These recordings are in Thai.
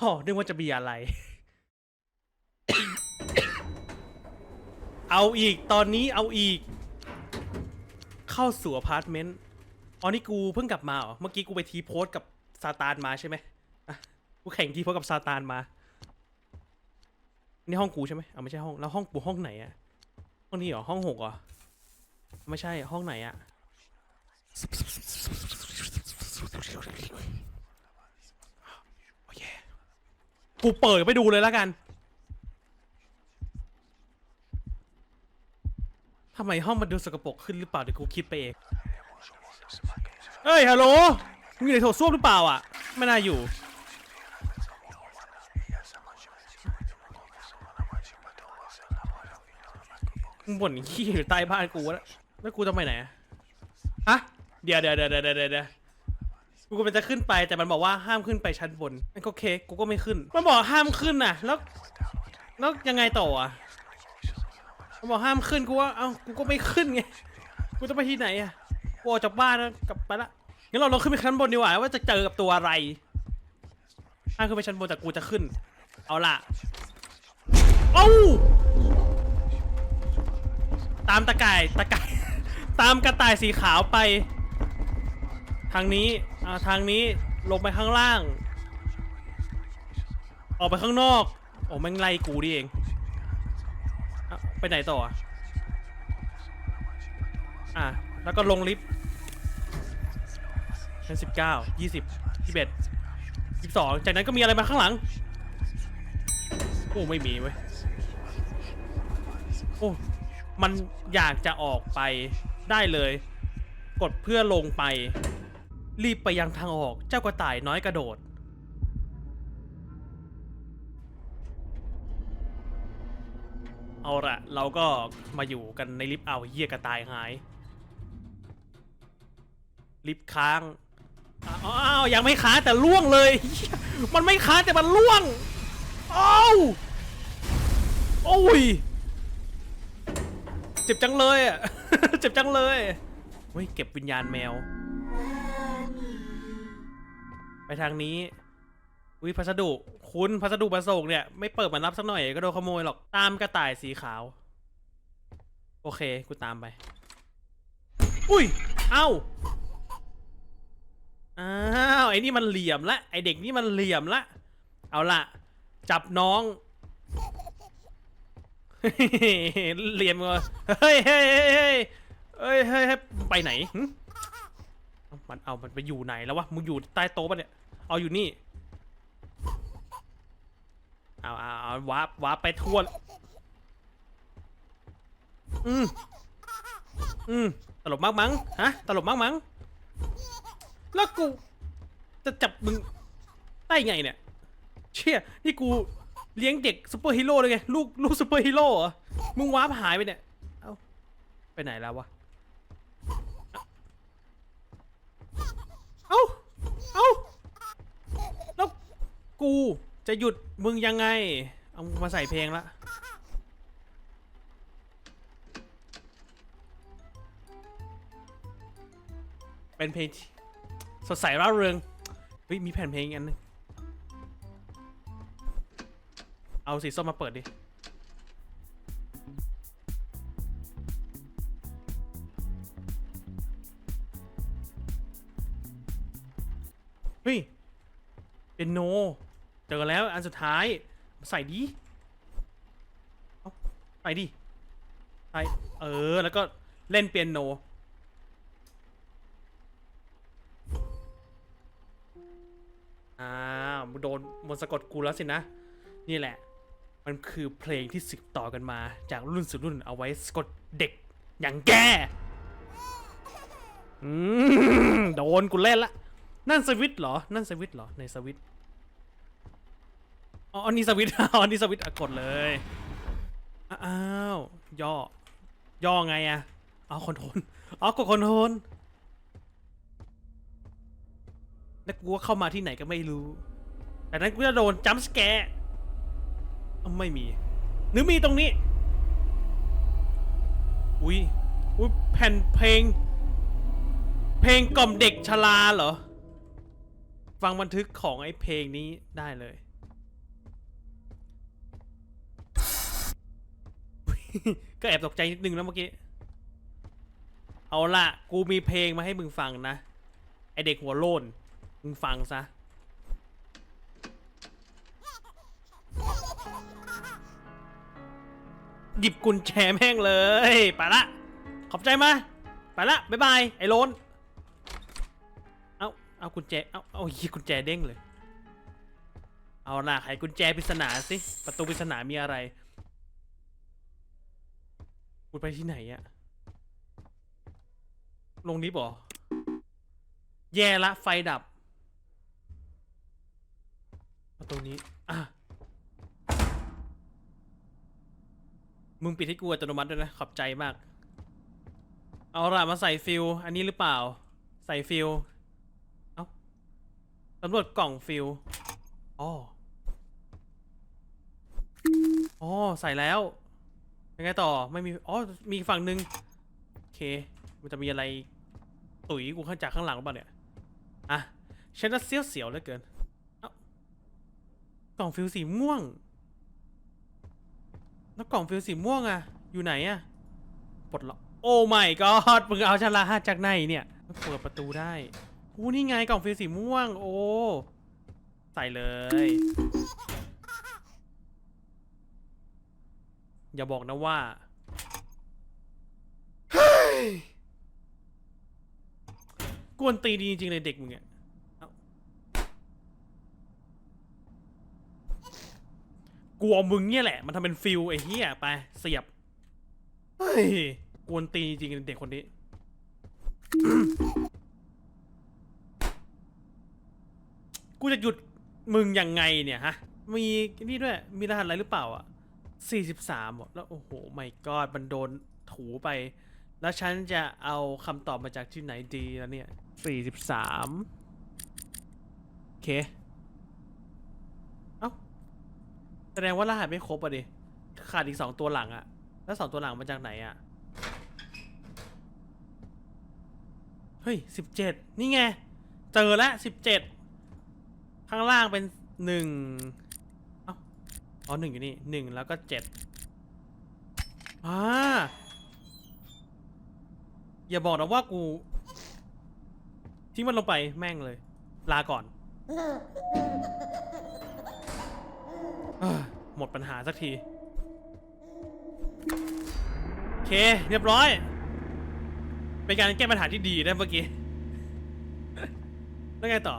อ๋อนึกว่าจะมีอะไร เอาอีกตอนนี้เอาอีก เข้าสู่อพาร์ตเมนต์อ๋อนี่กูเพิ่งกลับมาเหรอ เมื่อกี้กูไปทีโพสกับซาตานมาใช่ไหมอะกูแข่งทีโพสกับซาตานมา นี่ห้องกูใช่ไหมเอาไม่ใช่ห้อง แล้วห้องกูห้องไหนอะห้องนี้เหรอ ห้องหกเหรอ ไม่ใช่ห้องไหนอะโอเค กูเปิดไปดูเลยแล้วกันทำไมห้องมันดูสกปรกขึ้นหรือเปล่าเดี๋ยวกูคิดไปเองเฮ้ยฮัลโหลมึงอยู่ในโถส้วมหรือเปล่าอะ ไม่น่าอยู่ มึงบ่นขี้อยู่ใต้บ้านกูแล้วแล้วกูจะไปไหนอะฮะเดี๋ยวเดี๋ยวเดี๋ยวเดี๋ยวเดี๋ยวเดี๋ยว กูก็เป็นจะขึ้นไปแต่มันบอกว่าห้ามขึ้นไปชั้นบนมันก็โอเคกูก็ไม่ขึ้น มันบอกห้ามขึ้นน่ะ แล้วแล้วยังไงต่ออะมันบอกห้ามขึ้นกูว่าเอ้ากูก็ไม่ขึ้นไงกูจะไปที่ไหนอะกูออกจากบ้านแล้วกลับไปละงั้นเราลองขึ้นไปชั้นบนดีกว่าว่าจะเจอกับตัวอะไรห้ามขึ้นไปชั้นบนแต่กูจะขึ้น เอาล่ะเอ้าตามตะไก่ตะไก่ตามกระต่ายสีขาวไป ทางนี้อ่าทางนี้ลงไปข้างล่าง ออกไปข้างนอก โอ้แม่งไล่กูดิเองอะไปไหนต่ออะอะแล้วก็ลงลิฟต์ชั้นสิบเก้ายี่สิบยี่สิบเอ็ดสิบสองจากนั้นก็มีอะไรมาข้างหลัง โอ้ไม่มีเว้ยโอ้มันอยากจะออกไปได้เลย กดเพื่อลงไป รีบไปยังทางออกเจ้ากระต่ายน้อยกระโดด เอาละเราก็มาอยู่กันในลิฟต์เอาเหี้ยกระต่ายหาย ลิฟต์ค้างอ้าวยังไม่ค้างแต่ล่วงเลย มันไม่ค้างแต่มันล่วงอ้าวโอ้ยเจ็บจังเลยอะเจ็บจังเลยเฮ้ยเก็บวิญญาณแมว ไปทางนี้วิพัสดุ คุณพัสดุมาส่งเนี่ย ไม่เปิดมารับสักหน่อยก็โดนขโมยหรอก ตามกระต่ายสีขาว โอเค กูตามไป อุ้ย เอ้า อ้าว ไอ้นี่มันเหลี่ยมละ ไอเด็กนี่มันเหลี่ยมละ เอาละจับน้อง เหลี่ยมก่อนเฮ้ยเฮ้ยเฮ้ยเฮ้ยเฮ้ยไปไหน มันเอามันไปอยู่ไหนแล้ววะ มึงอยู่ใต้โต๊ะปะเนี่ย เอาอยู่นี่ เอาเอาเอาวาร์ปวาร์ปไปทั่วอืมอืมตลกมากมั้งฮะตลกมากมั้งแล้วกู จะจับมึงได้ไงเนี่ย เชี่ยนี่กูเลี้ยงเด็กซูเปอร์ฮีโร่เลยไงลูกลูกซูเปอร์ฮีโร่เหรอมึงวาร์ปหายไปเนี่ยเอ้าไปไหนแล้ววะเอ้าเอ้าแล้ว กูจะหยุดมึงยังไง เอามาใส่เพลงละเป็นเพลงสดใสร่าเริงเฮ้ยมีแผ่นเพลงอันนึงเอาสีส้มมาเปิดดิเฮ้ยเป็นโน เจอแล้วอันสุดท้าย ใส่ดิใส่ดิใส่เออ แล้วก็เล่นเปียโน อ้าวมึงโดนมนสะกดกูแล้วสินะ นี่แหละ มันคือเพลงที่สืบต่อกันมา จากรุ่นสู่รุ่นเอาไว้สะกดเด็กอย่างแกอืมโดนกูเล่นละ นั่นสวิตเหรอ นั่นสวิตเหรอ ในสวิต อ๋ออันนี้สวิตช์ อ๋ออันนี้สวิตช์อะกดเลยอ้าวย่อย่อไงอะเอาคอนโทรลอ๋อกดคอนโทรลแล้วกูก็เข้ามาที่ไหนก็ไม่รู้ แต่นั้นกูจะโดนจัมป์สแกร์ไม่มี หรือมีตรงนี้ อุ้ยอุ้ยแผ่นเพลง เพลงกล่อมเด็กชราเหรอ ฟังบันทึกของไอ้เพลงนี้ได้เลย ก็แอบตกใจนิดนึงแล้วเมื่อกี้ เอาละกูมีเพลงมาให้มึงฟังนะ ไอเด็กหัวโลน มึงฟังซะ หยิบกุญแจแม่งเลย ไปละ ขอบใจมา ไปละ บ๊ายบาย ไอ้โลน เอาเอากุญแจ เอาเอาเหี้ยกุญแจเด้งเลย เอาล่ะไขกุญแจปริศนาสิ ประตูปริศนามีอะไร กูไปที่ไหนอะลงนี้บ่แย่ละไฟดับประตูนี้ อะ มึงปิดให้กูอัตโนมัติด้วยนะ ขอบใจมาก เอาล่ะมาใส่ฟิลอันนี้หรือเปล่า ใส่ฟิลเอ้าสำรวจกล่องฟิลอ๋อ อ๋อ ใส่แล้ว ยังไงต่อไม่มีอ๋อมีฝั่งหนึ่งโอเค มันจะมีอะไร ตุ๋ยกูข้างจากข้างหลังหรือเปล่าเนี่ยอะฉันน่ะเสียวเสียวๆเหลือเกินกล่องฟิลสีม่วง แล้วกล่องฟิลสีม่วงอะอยู่ไหนอะปลดล็อกโอ้ไม่ก็มึงเอาฉลาดจากไหนเนี่ยเปิดประตูได้อู้นี่ไงกล่องฟิลสีม่วง โอ้ ใส่เลย อย่าบอกนะว่าเฮ้ยกวนตีนดีจริงๆเลยเด็กมึงเนี่ยเอ้ากลัวมึงเนี่ยแหละ มันทำเป็นฟิลไอ้เหี้ยไป เสียบเฮ้ยกวนตีนจริงๆเลยเด็กคนนี้กูจะหยุดมึงยังไงเนี่ยฮะ มีนี่ด้วย มีรหัสอะไรหรือเปล่าอะ สี่สิบสามแล้วโอ้โหไม่กอดมันโดนถูไป แล้วฉันจะเอาคำตอบมาจากที่ไหนดีแล้วเนี่ยสี่สิบสามโอเค เอ้า แสดงว่ารหัสไม่ครบอะดิ ขาดอีกสองตัวหลังอะแล้วสองตัวหลังมาจากไหนอะเฮ้ยสิบเจ็ดนี่ไง เจอแล้วสิบเจ็ดข้างล่างเป็นหนึ่ง อ๋อหนึ่งอยู่นี่หนึ่งแล้วก็เจ็ดอ่าอย่าบอกนะว่ากูทิ้งมันลงไปแม่งเลย ลาก่อนอหมดปัญหาสักทีโอเค เรียบร้อย เป็นการแก้ปัญหาที่ดีนะเมื่อกี้ แล้วไงต่อ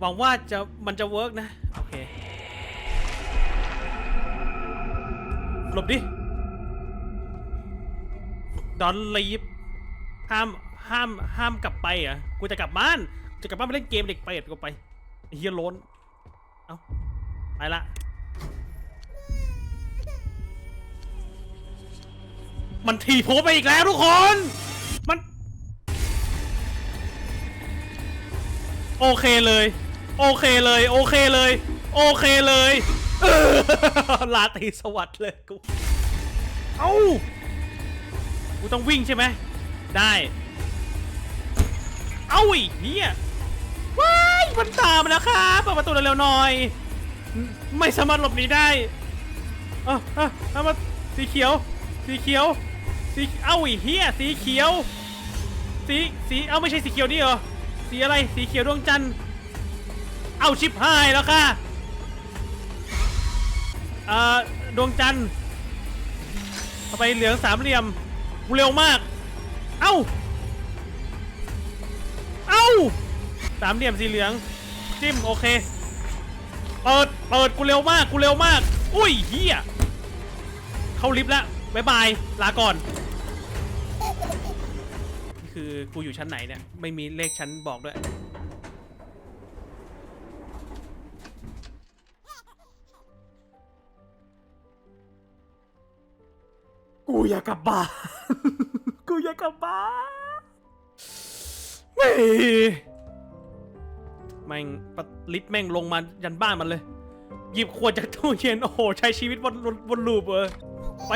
หวังว่าจะมันจะเวิร์กนะ โอเค หลบดิดอนลีฟห้ามห้ามห้ามกลับไปอะกูจะกลับบ้านจะกลับบ้านไปเล่นเกมเด็กเป็ดกูไปเฮียโล้นเอ้าไปละมันถีบผมไปอีกแล้วทุกคน มัน โอเคเลย โอเคเลย โอเคเลย โอเคเลย ลาตรีสวัสดิ์เลยกู เอ้า กูต้องวิ่งใช่ไหม ได้ เอ้าไอีเฮียว้ายมันตามแล้วครับเปิดประตูเร็วๆหน่อย ไม่สามารถหลบหนีได้เออเออเอามาสีเขียว สีเขียว สีเอ้าไอีเฮียสีเขียว สี สี เอ้าไม่ใช่สีเขียวนี่เหรอ สีอะไร สีเขียวดวงจันทร์ เอาชิบหายแล้วค่ะ อ่อดวงจันทร์ไปเหลืองสามเหลี่ยมกูเร็วมาก เอ้า เอ้าสามเหลี่ยมสีเหลืองจิ้มโอเค เปิด เปิดกูเร็วมากกูเร็วมาก อุ้ยเฮียเข้าลิฟต์แล้วบายบาย ลาก่อนนี่คือกูอยู่ชั้นไหนเนี่ย ไม่มีเลขชั้นบอกด้วย กูอยากกลับบ้าน กูอยากกลับบ้านไม่แม่งปะลิตแม่งลงมายันบ้านมันเลย หยิบขวดจากตู้เย็นโอ้โหใช้ชีวิตบนบนบนลูปเออไป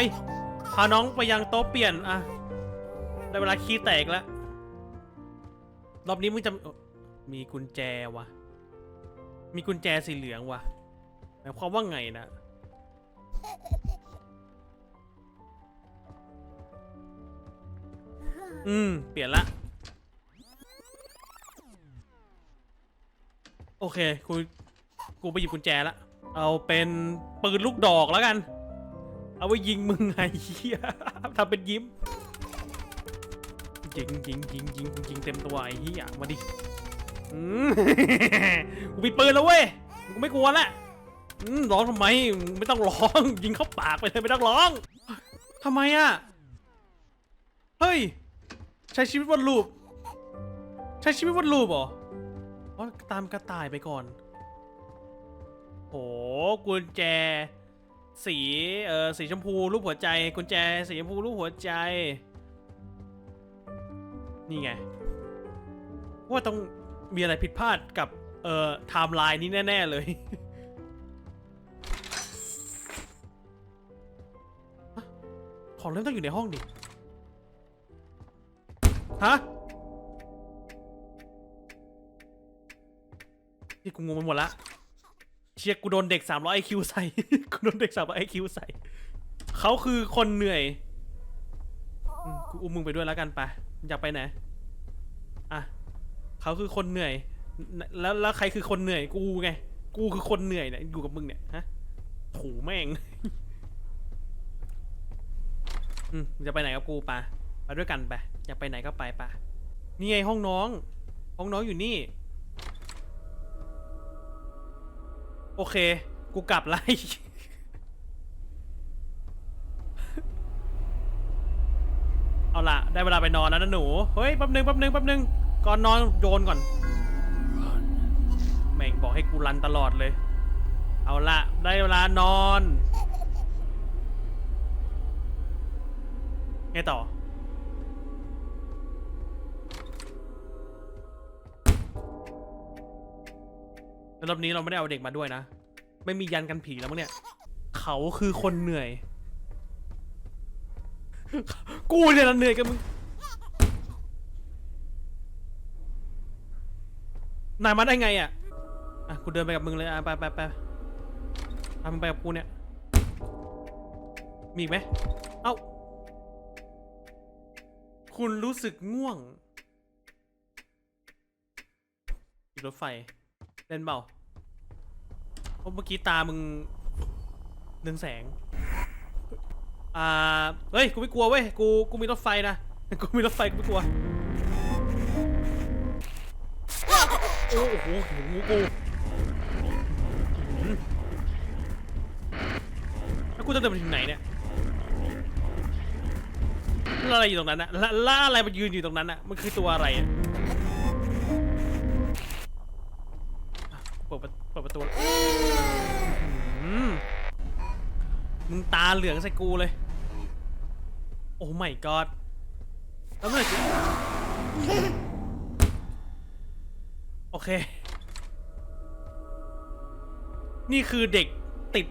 พาน้องไปยังโต๊ะเปลี่ยนอะได้เวลาขี้แตกแล้ว รอบนี้มึงจะเอ่อมีกุญแจวะมีกุญแจสีเหลืองวะหมายความว่าไงนะ อืม เปลี่ยนละ โอเคกูกูไปหยิบกุญแจละเอาเป็นปืนลูกดอกแล้วกัน เอาไว้ยิงมึงไงเหี้ยทำเป็นยิ้มยิงยิงยิงยิงยิงเต็มตัวไอ้เหี้ยมาดิอืม กูมีปืนแล้วเว้ยกูไม่กลัวละอืมร้องทำไมไม่ต้องร้อง ยิงเข้าปากไปเลยไม่ต้องร้องทำไมอะเฮ้ย ใช้ชีวิตวนลูป ใช้ชีวิตวนลูปเหรออ๋อตามกระต่ายไปก่อน โหกุญแจ สีเออสีชมพูรูปหัวใจ กุญแจ สีชมพูรูปหัวใจ นี่ไง ว่าต้องมีอะไรผิดพลาดกับเอ่อไทม์ไลน์นี้แน่ ๆ เลยของเล่นต้องอยู่ในห้องดิ ฮะที่กูงงไปหมดละ เชียร์กูโดนเด็ก300 IQ ใส่ กูโดนเด็ก300 IQ ใส่ เขาคือคนเหนื่อยอืมกูอุ้มมึงไปด้วยแล้วกันไป อยากไปไหน อะ เขาคือคนเหนื่อย แล้วแล้วใครคือคนเหนื่อย กูไง กูคือคนเหนื่อยเนี่ยอยู่กับมึงเนี่ยฮะโถูแม่ง อืมจะไปไหนกับกูปะ ไปด้วยกันไปอยากไปไหนก็ไปปะนี่ไงห้องน้อง ห้องน้องอยู่นี่ โอเค กูกลับไล่เอาละได้เวลาไปนอนแล้วนะหนู เฮ้ยแป๊บนึงแป๊บนึงแป๊บนึงก่อนนอนโยนก่อน แม่งบอกให้กูรันตลอดเลย เอาละได้เวลานอนไงต่อ แล้วรอบนี้เราไม่ได้เอาเด็กมาด้วยนะ ไม่มียันกันผีแล้วมั้งเนี่ย เขาคือคนเหนื่อย กูเนี่ยนะเหนื่อยกับมึง นายมาได้ไงอะ อะ กูเดินไปกับมึงเลย อะ ไปไปไปทำงไปกับกูเนี่ย มีอีกไหม เอ้า คุณรู้สึกง่วงรถไฟ เล่นเปล่าเพราะเมื่อกี้ตามึงเรืองแสง อ่า เฮ้ย กูไม่กลัวเว้ย กู กูมีรถไฟนะ กูมีรถไฟ กูไม่กลัว โอ้โหหูกูแล้วกูจะเดินไปถึงไหนเนี่ยแล้วอะไรอยู่ตรงนั้นอะแล้วอะไรมันยืนอยู่ตรงนั้นอะมันคือตัวอะไรอะ เปิดประตูหือมึงตาเหลืองใส่กูเลย โอ้ไม่กอดแล้วเมื่อไหร่จโอเค นี่คือเด็กติด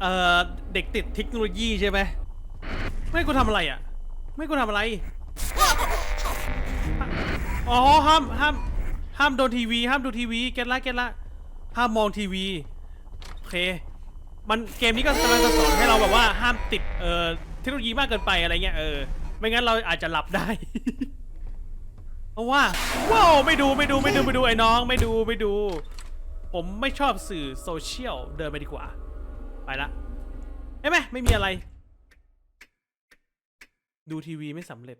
เอ่อ เด็กติดเทคโนโลยีใช่ไหม ไม่กูทำอะไรอะ ไม่กูทำอะไร อ๋อ ห้าม ห้าม ห้ามโดนทีวี ห้ามดูทีวี เก็ตละ เก็ตละ ห้ามมองทีวี โอเค มันเกมนี้ก็กำลังจะสอนให้เราแบบว่าห้ามติดเอ่อเทคโนโลยีมากเกินไปอะไรเงี้ยเออ ไม่งั้นเราอาจจะหลับได้ เพราะว่าว้าวไม่ดูไม่ดูไม่ดูไม่ดูไอ้น้อง ไม่ดูไม่ดู ผมไม่ชอบสื่อโซเชียลเดินไปดีกว่า ไปละเห็นไหมไม่มีอะไร ดูทีวีไม่สำเร็จ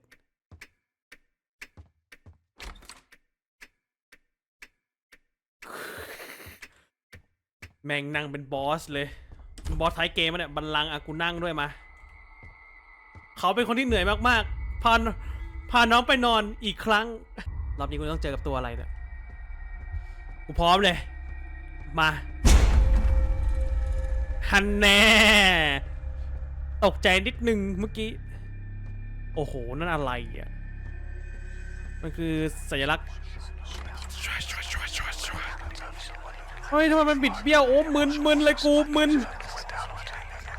แม่งนั่งเป็นบอสเลย บอสท้ายเกมเนี่ยบัลลังก์อากูนั่งด้วยมา เขาเป็นคนที่เหนื่อยมากๆ พาพาน้องไปนอนอีกครั้ง รอบนี้กูต้องเจอกับตัวอะไรเนี่ย กูพร้อมเลย มาฮันแน่ ตกใจนิดนึงเมื่อกี้ โอ้โห นั่นอะไรอะ มันคือสัญลักษณ์ เฮ้ยทำไมมันบิดเบี้ยวโอ้มึนมึนเลยกูมึน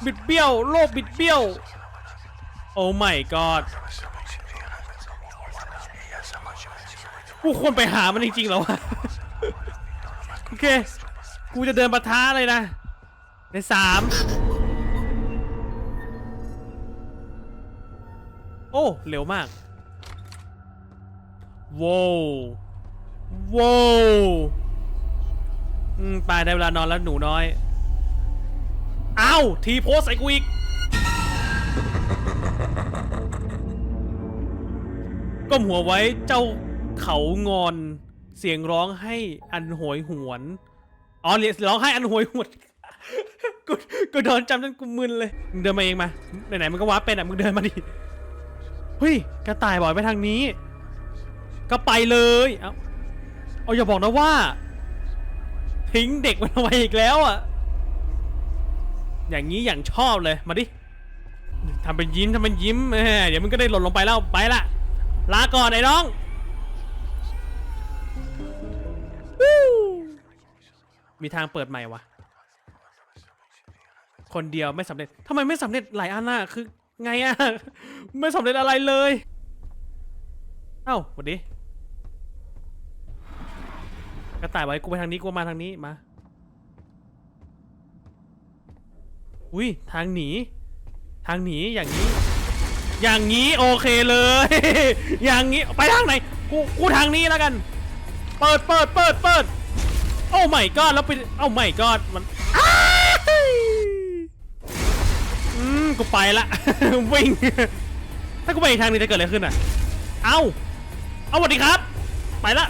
บิดเบี้ยว โลกบิดเบี้ยว โอ้ไม่กอดกูควรไปหามันจริงๆเหรอวะโอเค กูจะเดินปะท้าเลยนะ ในสามโอ้ เร็วมากว้าวว้าว อืมไปได้เวลานอนแล้วหนูน้อยอ้าวทีโพสใส่กูอีก ก้มหัวไว้เจ้าเขางอน เสียงร้องให้อันโหยหวน อ๋อเรียกร้องให้อันโหยหวน กูกูโดนจำจนกูมึนเลยมึงเดินมาเองมาไหนๆมึงก็ว้าเป็นอะมึงเดินมาดิเฮ้ยกระต่ายบอกไปทางนี้ ก็ไปเลย เอาเอาอย่าบอกนะว่า ทิ้งเด็กมันเอาไว้อีกแล้วอะ อย่างนี้อย่างชอบเลย มาดิทำเป็นยิ้มทำเป็นยิ้มแหมเดี๋ยวมึงก็ได้หล่นลงไปแล้วไปละลาก่อนไอ้น้องมีทางเปิดใหม่วะ คนเดียวไม่สำเร็จทำไมไม่สำเร็จหลายอันน่ะคือ ไงอะไม่สำเร็จอะไรเลย เอ้าสวัสดี กระต่ายไว้กูไปทางนี้กูมาทางนี้มา อุ้ยทางหนี ทางหนีอย่างนี้ อย่างนี้โอเคเลย อย่างนี้ไปทางไหนกูกูทางนี้แล้วกัน เปิดเปิดเปิดเปิดโอ้ไม่กอดแล้วไปโอ้ไม่กอดมันอืมกูไปละวิ่งถ้ากูไปอีกทางนี้จะเกิดอะไรขึ้นอะ เอาเอาสวัสดีครับ ไปละ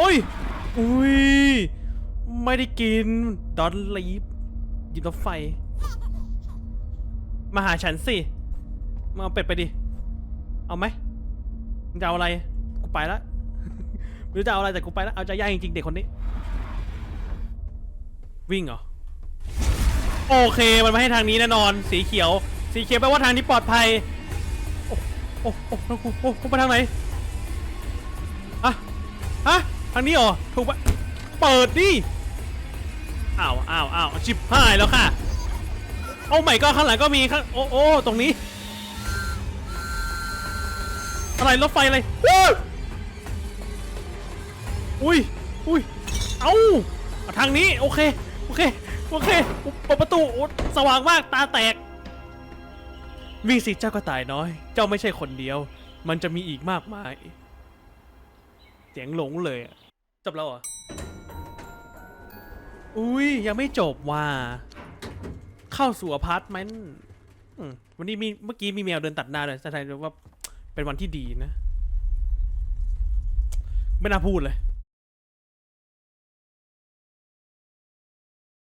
โอ้ย อุ้ย ไม่ได้กิน ดอนลีฟหยิบรถไฟ มาหาฉันสิมาเอาเป็ดไปดิ เอาไหมมึงจะเอาอะไร กูไปละ ไม่รู้จะเอาอะไรแต่กูไปละ เอาใจย่างจริงๆเด็กคนนี้ วิ่งเหรอ โอเค มันมาให้ทางนี้แน่นอน สีเขียว สีเขียวแปลว่าทางนี้ปลอดภัย โอ้โอ้โอ้โอ้โอ้โอ้กูไปทางไหนางนี้เหรอถูกปะเปิดดิอ้าวอ้าวอ้าวชิบหายแล้วค่ะ โอ้ไม่ก็ข้างหลังก็มีข้างโอ้โอ้ตรงนี้ อะไรรถไฟอะไรอุ้ยอุ้ยเอาเอาทางนี้โอเคโอเคโอเคเปิดประตูโอ้สว่างมากตาแตก มีสิเจ้ากระต่ายน้อย เจ้าไม่ใช่คนเดียว มันจะมีอีกมากมาย เสียงหลงเลยอะ จบแล้วเหรอ อุ้ยยังไม่จบว่ะ เข้าสู่อพาร์ตเมนต์อืมวันนี้มีเมื่อกี้มีแมวเดินตัดหน้าเลยแสดงว่าเป็นวันที่ดีนะ ไม่น่าพูดเลย